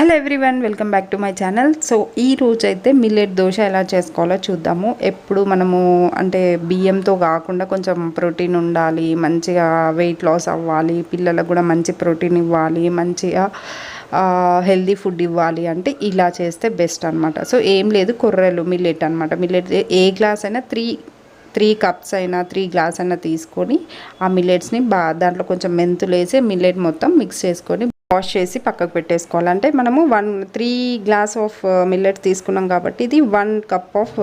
Hello everyone welcome back to my channel. So ఈ రోజు అయితే మిల్లెట్ దోశ ఎలా చేసుకోవాలో చూద్దాము. ఎప్పుడు మనము అంటే బియ్యంతో కాకుండా కొంచెం ప్రోటీన్ ఉండాలి మంచిగా వెయిట్ లాస్ అవ్వాలి పిల్లలకు కూడా మంచి ప్రోటీన్ ఇవ్వాలి మంచిగా హెల్దీ ఫుడ్ ఇవ్వాలి అంటే ఇలా చేస్తే బెస్ట్ అనమాట సో ఏం లేదు కొర్రెలు మిల్లెట్ అనమాట మిల్లెట్ ఏ గ్లాస్ అయినా త్రీ త్రీ కప్స్ అయినా త్రీ గ్లాస్ అయినా తీసుకొని ఆ మిల్లెట్స్ని బా దాంట్లో కొంచెం మెంతులు వేసి మిల్లెట్ మొత్తం మిక్స్ చేసుకొని వాష్ చేసి పక్కకు పెట్టేసుకోవాలి. అంటే మనము one three glass of millet తీసుకున్నాం కాబట్టి ఇది వన్ కప్ ఆఫ్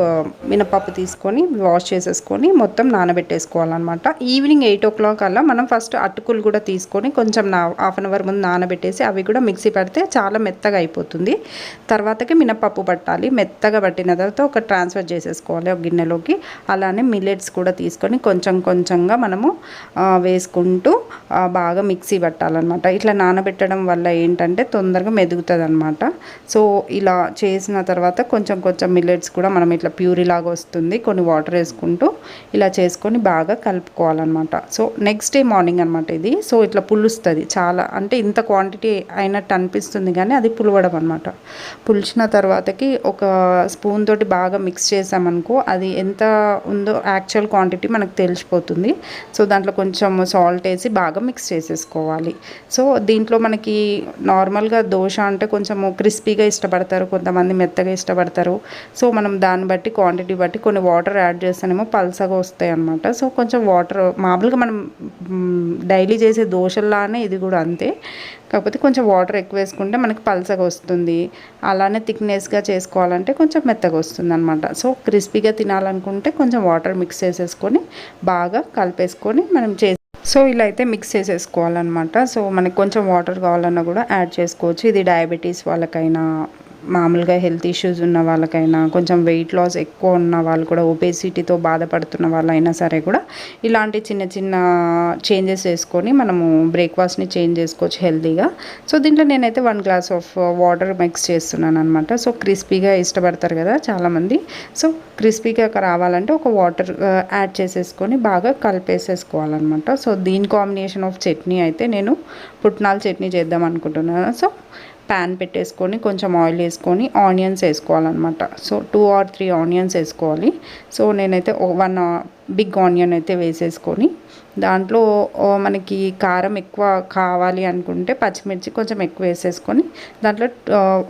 మినపప్పు తీసుకొని వాష్ చేసేసుకొని మొత్తం నానబెట్టేసుకోవాలన్నమాట. ఈవినింగ్ ఎయిట్ ఓ క్లాక్ అలా మనం ఫస్ట్ అటుకులు కూడా తీసుకొని కొంచెం నా హాఫ్ అన్ అవర్ ముందు నానబెట్టేసి అవి కూడా మిక్సీ పడితే చాలా మెత్తగా అయిపోతుంది. తర్వాతకి మినపప్పు పట్టాలి. మెత్తగా పట్టిన తర్వాత ఒక ట్రాన్స్ఫర్ చేసేసుకోవాలి ఒక గిన్నెలోకి. అలానే మిల్లెట్స్ కూడా తీసుకొని కొంచెం కొంచెంగా మనము uh, వేసుకుంటూ uh, బాగా మిక్సీ పట్టాలన్నమాట. ఇట్లా నానబెట్టడం వల్ల ఏంటంటే తొందరగా మెదుగుతుంది అనమాట సో ఇలా చేసిన తర్వాత కొంచెం కొంచెం మిల్లెట్స్ కూడా మనం ఇట్లా ప్యూరీ లాగా వస్తుంది. కొన్ని వాటర్ వేసుకుంటూ ఇలా చేసుకొని బాగా కలుపుకోవాలన్నమాట. సో నెక్స్ట్ డే మార్నింగ్ అనమాట ఇది. సో ఇట్లా పులుస్తుంది. చాలా అంటే ఇంత క్వాంటిటీ అయినట్టు అనిపిస్తుంది కానీ అది పులవడం అనమాట పులిచిన తర్వాతకి ఒక స్పూన్ తోటి బాగా మిక్స్ చేసామనుకో అది ఎంత ఉందో యాక్చువల్ క్వాంటిటీ మనకు తెలిసిపోతుంది. సో దాంట్లో కొంచెం సాల్ట్ వేసి బాగా మిక్స్ చేసేసుకోవాలి. సో దీంట్లో మనకి మనకి నార్మల్గా దోశ అంటే కొంచెము క్రిస్పీగా ఇష్టపడతారు కొంతమంది మెత్తగా ఇష్టపడతారు. సో మనం దాన్ని బట్టి క్వాంటిటీ బట్టి కొన్ని వాటర్ యాడ్ చేస్తేనేమో పల్సగా వస్తాయి అనమాట సో కొంచెం వాటర్ మామూలుగా మనం డైలీ చేసే దోశల్లానే ఇది కూడా అంతే. కాకపోతే కొంచెం వాటర్ ఎక్కువ వేసుకుంటే మనకి పల్సగా వస్తుంది. అలానే థిక్నెస్గా చేసుకోవాలంటే కొంచెం మెత్తగా వస్తుంది అనమాట సో క్రిస్పీగా తినాలనుకుంటే కొంచెం వాటర్ మిక్స్ చేసేసుకొని బాగా కలిపేసుకొని మనం చే సో ఇలా అయితే మిక్స్ చేసేసుకోవాలన్నమాట. సో మనకి కొంచెం వాటర్ కావాలన్నా కూడా యాడ్ చేసుకోవచ్చు. ఇది డయాబెటీస్ వాళ్ళకైనా మామూలుగా హెల్త్ ఇష్యూస్ ఉన్న వాళ్ళకైనా కొంచెం వెయిట్ లాస్ ఎక్కువ ఉన్న వాళ్ళు కూడా ఒబేసిటీతో బాధపడుతున్న వాళ్ళైనా సరే కూడా ఇలాంటి చిన్న చిన్న చేంజెస్ వేసుకొని మనము బ్రేక్ఫాస్ట్ని చేంజ్ చేసుకోవచ్చు హెల్తీగా. సో దీంట్లో నేనైతే one glass of water mix చేస్తున్నాను అనమాట సో క్రిస్పీగా ఇష్టపడతారు కదా చాలామంది. సో క్రిస్పీగా రావాలంటే ఒక వాటర్ యాడ్ చేసేసుకొని బాగా కలిపేసేసుకోవాలన్నమాట. సో దీని కాంబినేషన్ ఆఫ్ చట్నీ అయితే నేను పుట్నాల చట్నీ చేద్దాం అనుకుంటున్నాను. సో ప్యాన్ పెట్టేసుకొని కొంచెం ఆయిల్ వేసుకొని ఆనియన్స్ వేసుకోవాలన్నమాట. So two or three onions వేసుకోవాలి. సో నేనైతే వన్ బిగ్ ఆనియన్ అయితే వేసేసుకొని దాంట్లో మనకి కారం ఎక్కువ కావాలి అనుకుంటే పచ్చిమిర్చి కొంచెం ఎక్కువ వేసేసుకొని దాంట్లో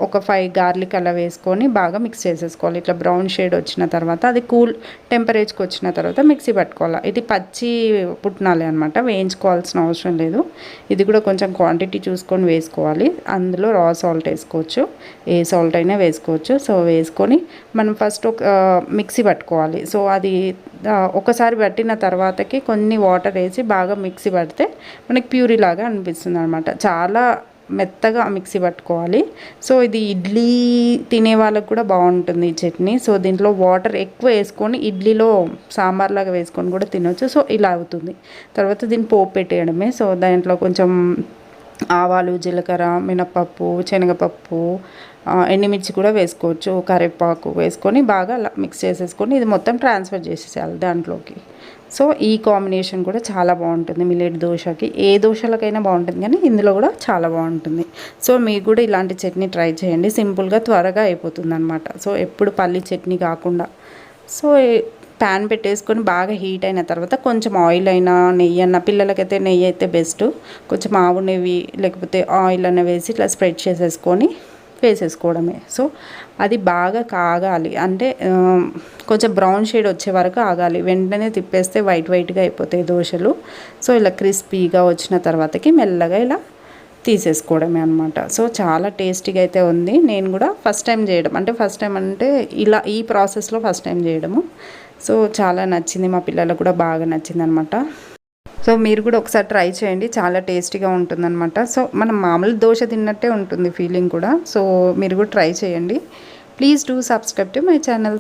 ఒక ఫైవ్ గార్లిక్ అలా వేసుకొని బాగా మిక్స్ చేసేసుకోవాలి. ఇట్లా బ్రౌన్ షేడ్ వచ్చిన తర్వాత అది కూల్ టెంపరేచర్కి వచ్చిన తర్వాత మిక్సీ పట్టుకోవాలి. ఇది పచ్చి పుట్టినాలి అనమాట వేయించుకోవాల్సిన అవసరం లేదు. ఇది కూడా కొంచెం క్వాంటిటీ చూసుకొని వేసుకోవాలి. అందులో రా సాల్ట్ వేసుకోవచ్చు. ఏ సాల్ట్ అయినా వేసుకోవచ్చు. సో వేసుకొని మనం ఫస్ట్ ఒక మిక్సీ పట్టుకోవాలి. సో అది ఒకసారి పట్టిన తర్వాతకి కొన్ని వాటర్ వేసి బాగా మిక్సీ పడితే మనకి ప్యూరీ లాగా అనిపిస్తుంది అనమాట చాలా మెత్తగా మిక్సీ పట్టుకోవాలి. సో ఇది ఇడ్లీ తినే వాళ్ళకు కూడా బాగుంటుంది ఈ చట్నీ. సో దీంట్లో వాటర్ ఎక్కువ వేసుకొని ఇడ్లీలో సాంబార్ లాగా వేసుకొని కూడా తినవచ్చు సో ఇలా అవుతుంది. తర్వాత దీన్ని పోపు పెట్టేయడమే. సో దాంట్లో కొంచెం ఆవాలు జీలకర్ర మినపప్పు శనగపప్పు ఎండుమిర్చి కూడా వేసుకోవచ్చు. కరివేపాకు వేసుకొని బాగా మిక్స్ చేసేసుకొని ఇది మొత్తం ట్రాన్స్ఫర్ చేసేసేయాలి దాంట్లోకి. సో ఈ కాంబినేషన్ కూడా చాలా బాగుంటుంది మిల్లెట్ దోశకి. ఏ దోశలకైనా బాగుంటుంది కానీ ఇందులో కూడా చాలా బాగుంటుంది. సో మీకు కూడా ఇలాంటి చట్నీ ట్రై చేయండి. సింపుల్గా త్వరగా అయిపోతుంది అనమాట సో ఎప్పుడు పల్లి చట్నీ కాకుండా. సో ప్యాన్ పెట్టేసుకొని బాగా హీట్ అయిన తర్వాత కొంచెం ఆయిల్ అయినా నెయ్యి అన్న పిల్లలకైతే నెయ్యి అయితే బెస్ట్. కొంచెం ఆవు నెయ్యి లేకపోతే ఆయిల్ అన్న వేసి ఇట్లా స్ప్రెడ్ చేసేసుకొని వేసేసుకోవడమే. సో అది బాగా కాగాలి. అంటే కొంచెం బ్రౌన్ షేడ్ వచ్చే వరకు ఆగాలి. వెంటనే తిప్పేస్తే వైట్ వైట్గా అయిపోతాయి దోశలు. సో ఇలా క్రిస్పీగా వచ్చిన తర్వాతకి మెల్లగా ఇలా తీసేసుకోవడమే అనమాట సో చాలా టేస్టీగా అయితే ఉంది. నేను కూడా ఫస్ట్ టైం చేయడం. అంటే ఫస్ట్ టైం అంటే ఇలా ఈ ప్రాసెస్లో ఫస్ట్ టైం చేయడము. సో చాలా నచ్చింది మా పిల్లలకు కూడా బాగా నచ్చింది అనమాట సో మీరు కూడా ఒకసారి ట్రై చేయండి చాలా టేస్టీగా ఉంటుందన్నమాట సో మనం మామూలు దోశ తిన్నట్టే ఉంటుంది ఫీలింగ్ కూడా సో మీరు కూడా ట్రై చేయండి. Please do subscribe to my channel.